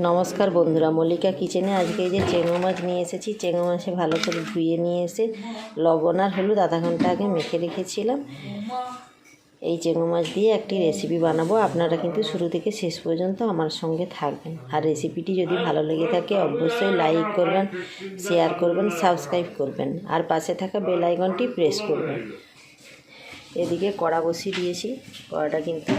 নমস্কার বন্ধুরা, মল্লিকা কিচেনে আজকে যে চেঙো মাছ নিয়ে এসেছি। চেঙো মাছে ভালো করে ধুয়ে নিয়ে এসে লবণ আর হলুদ আধা ঘণ্টা আগে মেখে রেখেছিলাম। এই চেঙো মাছ দিয়ে একটি রেসিপি বানাবো। আপনারা কিন্তু শুরু থেকে শেষ পর্যন্ত আমার সঙ্গে থাকবেন। আর রেসিপিটি যদি ভালো লেগে থাকে, অবশ্যই লাইক করবেন শেয়ার করবেন সাবস্ক্রাইব করবেন। আর পাশে থাকা বেল আইকনটি প্রেস করবেন। এদিকে কড়া বসিয়ে দিয়েছি। কড়াটা কিন্তু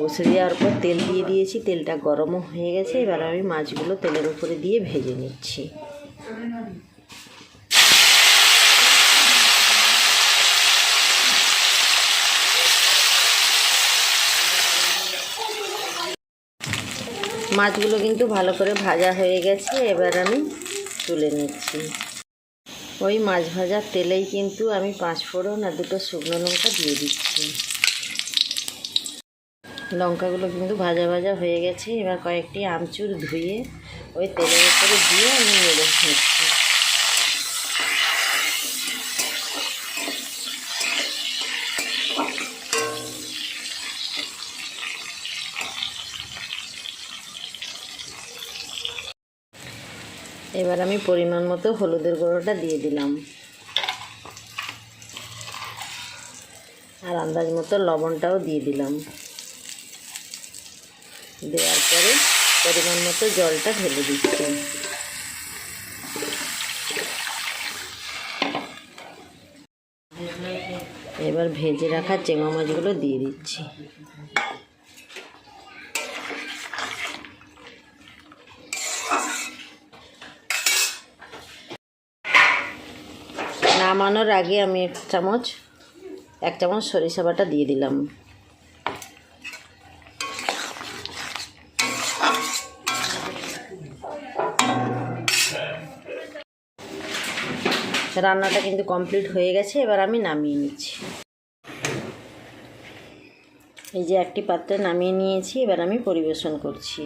বসে দেওয়ার পর তেল দিয়ে দিয়েছি, তেলটা গরমও হয়ে গেছে। এবার আমি মাছগুলো তেলের উপরে দিয়ে ভেজে নিচ্ছি। মাছগুলো কিন্তু ভালো করে ভাজা হয়ে গেছে, এবার আমি তুলে নিচ্ছি। ওই মাছ ভাজার তেলেই কিন্তু আমি পাঁচ ফোড়ন আর দুটো শুকনো লঙ্কা দিয়ে দিচ্ছি। লঙ্কাগুলো কিন্তু ভাজা ভাজা হয়ে গেছে। এবার কয়েকটি আমচুর ধুয়ে ওই তেলের উপরে দিয়ে আমি নেড়ে নিচ্ছি। এবার আমি পরিমাণ মতো হলুদের গুঁড়োটা দিয়ে দিলাম। আর আন্দাজ মতো লবণটাও দিয়ে দিলাম। দেওয়ার পরে পরিমাণ মতো জলটা ঢেলে দিচ্ছি। এবার ভেজে রাখা চেঙা মাছগুলো দিয়ে দিচ্ছি। নামানোর আগে আমি এক চামচ এক চামচ সরিষা বাটা দিয়ে দিলাম। রান্নাটা কিন্তু কমপ্লিট হয়ে গেছে, এবার আমি নামিয়ে নিচ্ছি। এই যে একটি পাত্রে নামিয়ে নিয়েছি, এবার আমি পরিবেশন করছি।